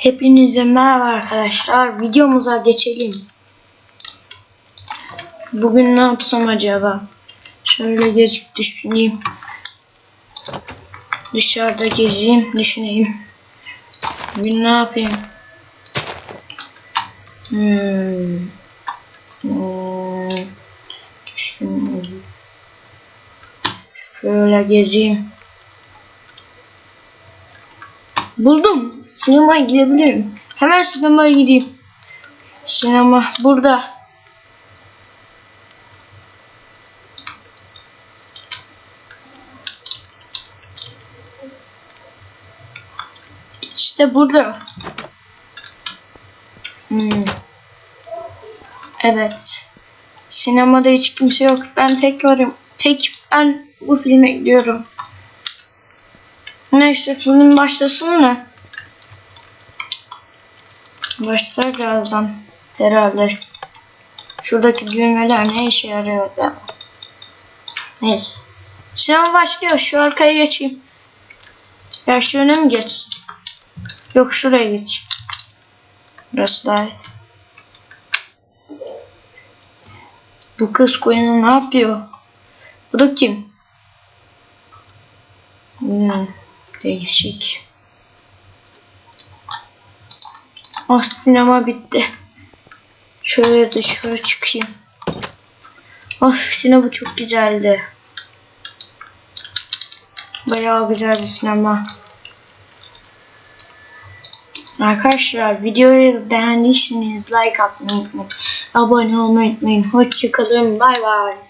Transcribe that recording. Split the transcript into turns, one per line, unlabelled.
Hepinize merhaba arkadaşlar. Videomuza geçelim. Bugün ne yapsam acaba? Şöyle gezip düşüneyim. Dışarıda gezeyim, düşüneyim. Bugün ne yapayım? Hmm. Şöyle gezeyim. Buldum. Sinemaya gidebilirim. Hemen sinemaya gideyim. Sinema burada. İşte burada. Hmm. Evet. Sinemada hiç kimse yok. Ben tek varım. Tek ben bu filme gidiyorum. Neyse film başlasın mı? Başlar birazdan. Herhalde. Şuradaki düğmeler ne işe yarıyor ya? Neyse. Sinema başlıyor. Şu arkaya geçeyim. Ya şu öne mi geçsin? Yok şuraya geç. Burası daha iyi. Bu kız koyunu ne yapıyor? Bu da kim? Hmm, değişik. Sinema bitti. Şöyle dışarı çıkayım. Of yine bu çok güzeldi. Bayağı güzeldi sinema. Arkadaşlar videoyu beğendiyseniz like atmayı unutmayın. Abone olmayı unutmayın. Hoşçakalın. Bay bay.